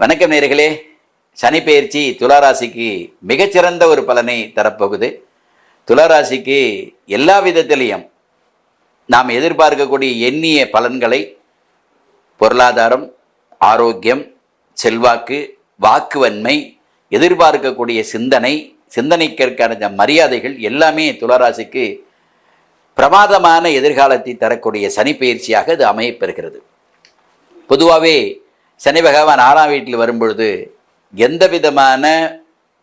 வணக்கம் நேர்களே. சனி பெயர்ச்சி துளாராசிக்கு மிகச்சிறந்த ஒரு பலனை தரப்போகுது. துளாராசிக்கு எல்லா விதத்திலையும் நாம் எதிர்பார்க்கக்கூடிய எண்ணிய பலன்களை பொருளாதாரம் ஆரோக்கியம் செல்வாக்கு வாக்குவன்மை எதிர்பார்க்கக்கூடிய சிந்தனை சிந்தனைக்கிற்கான மரியாதைகள் எல்லாமே துளாராசிக்கு பிரமாதமான எதிர்காலத்தை தரக்கூடிய சனி பயிற்சியாக இது அமையப்பெறுகிறது பொதுவாகவே சனி பகவான் ஆறாம் வீட்டில் வரும்பொழுது எந்த விதமான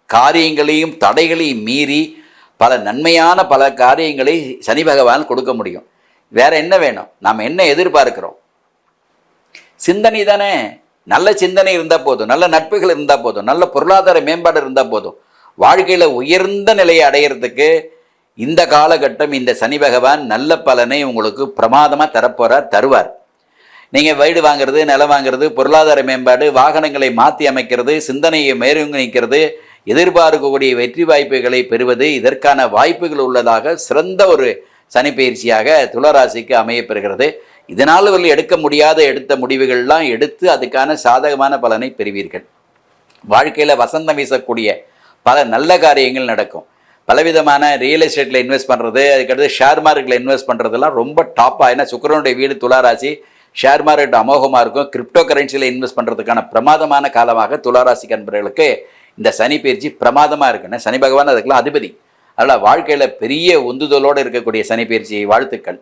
காரியங்களையும் தடைகளையும் மீறி பல நன்மையான பல காரியங்களை சனி பகவான் கொடுக்க முடியும். வேற என்ன வேணும்? நாம் என்ன எதிர்பார்க்கிறோம்? சிந்தனை தானே. நல்ல சிந்தனை இருந்தால் போதும். நல்ல நட்புகள் இருந்தால் போதும். நல்ல பொருளாதார மேம்பாடு இருந்தால் போதும். வாழ்க்கையில் உயர்ந்த நிலையை அடையிறதுக்கு இந்த காலகட்டம் இந்த சனி பகவான் நல்ல பலனை உங்களுக்கு பிரமாதமாக தரப்போகிறார் தருவார். நீங்கள் வீடு வாங்குறது நிலம் வாங்குறது பொருளாதார மேம்பாடு வாகனங்களை மாற்றி அமைக்கிறது சிந்தனையை மேலோங்கிக்கிறது எதிர்பார்க்கக்கூடிய வெற்றி வாய்ப்புகளை பெறுவது இதற்கான வாய்ப்புகள் உள்ளதாக சிறந்த ஒரு சனிப்பயிற்சியாக துளராசிக்கு அமையப்பெறுகிறது. இதனால் இவர்கள் எடுக்க முடியாத எடுத்த முடிவுகள்லாம் எடுத்து அதுக்கான சாதகமான பலனை பெறுவீர்கள். வாழ்க்கையில் வசந்தம் வீசக்கூடிய பல நல்ல காரியங்கள் நடக்கும். பலவிதமான ரியல் எஸ்டேட்டில் இன்வெஸ்ட் பண்ணுறது அதுக்கடுத்து ஷேர் மார்க்கெட்டில் இன்வெஸ்ட் பண்ணுறதுலாம் ரொம்ப டாப்பாக ஏன்னா சுக்கரனுடைய வீடு துளாராசி ஷேர் மார்க்கெட் அமோகமாக இருக்கும். கிரிப்டோ கரன்சியில் இன்வெஸ்ட் பண்ணுறதுக்கான பிரமாதமான காலமாக துளாராசி கண்பர்களுக்கு இந்த சனி பயிற்சி பிரமாதமாக இருக்குன்னு சனி பகவான் அதுக்கெல்லாம் அதிபதி. அதனால் வாழ்க்கையில் பெரிய உந்துதலோடு இருக்கக்கூடிய சனி பயிற்சி வாழ்த்துக்கள்.